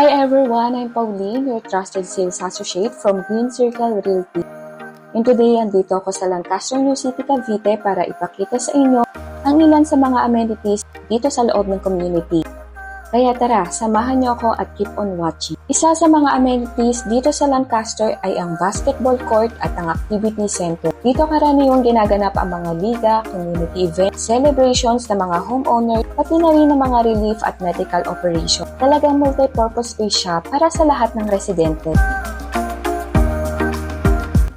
Hi everyone, I'm Pauline, your trusted sales associate from Green Circle Realty. And today, andito ako sa Lancaster, New City, Cavite para ipakita sa inyo ang ilan sa mga amenities dito sa loob ng community. Kaya tara, samahan niyo ako at keep on watching. Isa sa mga amenities dito sa Lancaster ay ang basketball court at ang activity center. Dito karaniwang ginaganap ang mga liga, community events, celebrations ng mga homeowner, pati na rin ng mga relief at medical operation. Talagang multi-purpose space siya para sa lahat ng residente.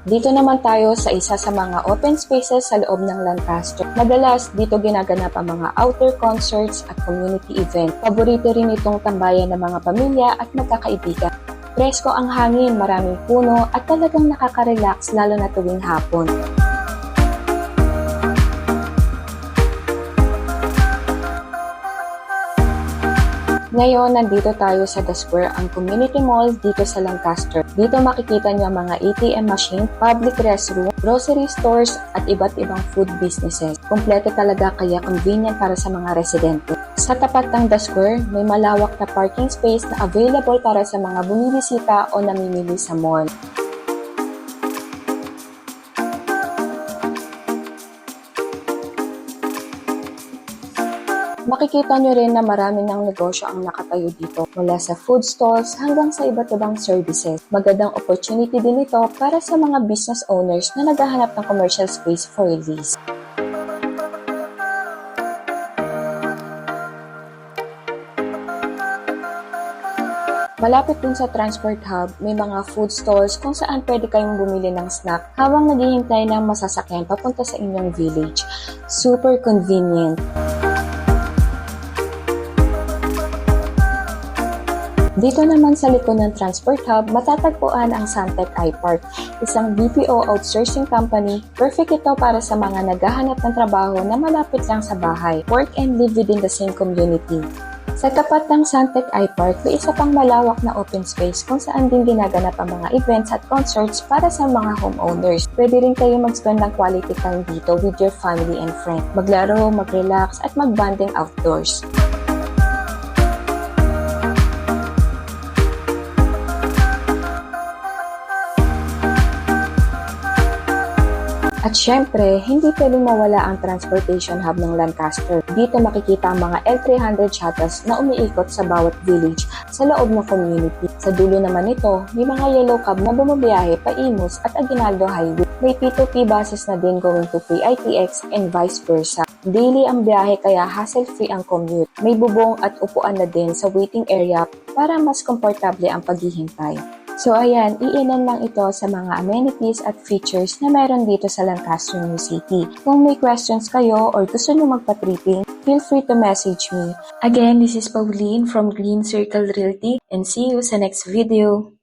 Dito naman tayo sa isa sa mga open spaces sa loob ng Lancaster. Madalas dito ginaganap ang mga outdoor concerts at community event. Paborito rin itong tambayan ng mga pamilya at magkakaibigan. Presko ang hangin, maraming puno at talagang nakaka-relax lalo na tuwing hapon. Ngayon, nandito tayo sa The Square, ang community mall dito sa Lancaster. Dito makikita niyo ang mga ATM machine, public restroom, grocery stores, at iba't ibang food businesses. Kompleto talaga kaya convenient para sa mga residente. Sa tapat ng The Square, may malawak na parking space na available para sa mga bumibisita o namimili sa mall. Makikita nyo rin na marami ng negosyo ang nakatayo dito mula sa food stalls hanggang sa iba't ibang services. Magandang opportunity din ito para sa mga business owners na naghahanap ng commercial space for lease. Malapit din sa transport hub, may mga food stalls kung saan pwede kayong bumili ng snack habang naghihintay ng masasakyan papunta sa inyong village. Super convenient. Dito naman sa likod ng Transport Hub, matatagpuan ang Santec iPark, isang BPO outsourcing company. Perfect ito para sa mga naghahanap ng trabaho na malapit lang sa bahay, work and live within the same community. Sa tapat ng Santec iPark, may isa pang malawak na open space kung saan din ginaganap ang mga events at concerts para sa mga homeowners. Pwede rin kayo mag-spend ng quality time dito with your family and friends. Maglaro, mag-relax, at mag-bonding outdoors. At syempre, hindi pwedeng mawala ang transportation hub ng Lancaster. Dito makikita ang mga L300 shuttles na umiikot sa bawat village sa loob ng community. Sa dulo naman nito, may mga yellow cab na bumabiyahe pa Imus at Aguinaldo Highway. May P2P buses na din going to PITX and vice versa. Daily ang biyahe kaya hassle-free ang commute. May bubong at upuan na din sa waiting area para mas komportable ang paghihintay. So ayan, iilan lang ito sa mga amenities at features na meron dito sa Lancaster New City. Kung may questions kayo or gusto nyo magpa-tripping, feel free to message me. Again, this is Pauline from Green Circle Realty and see you sa next video.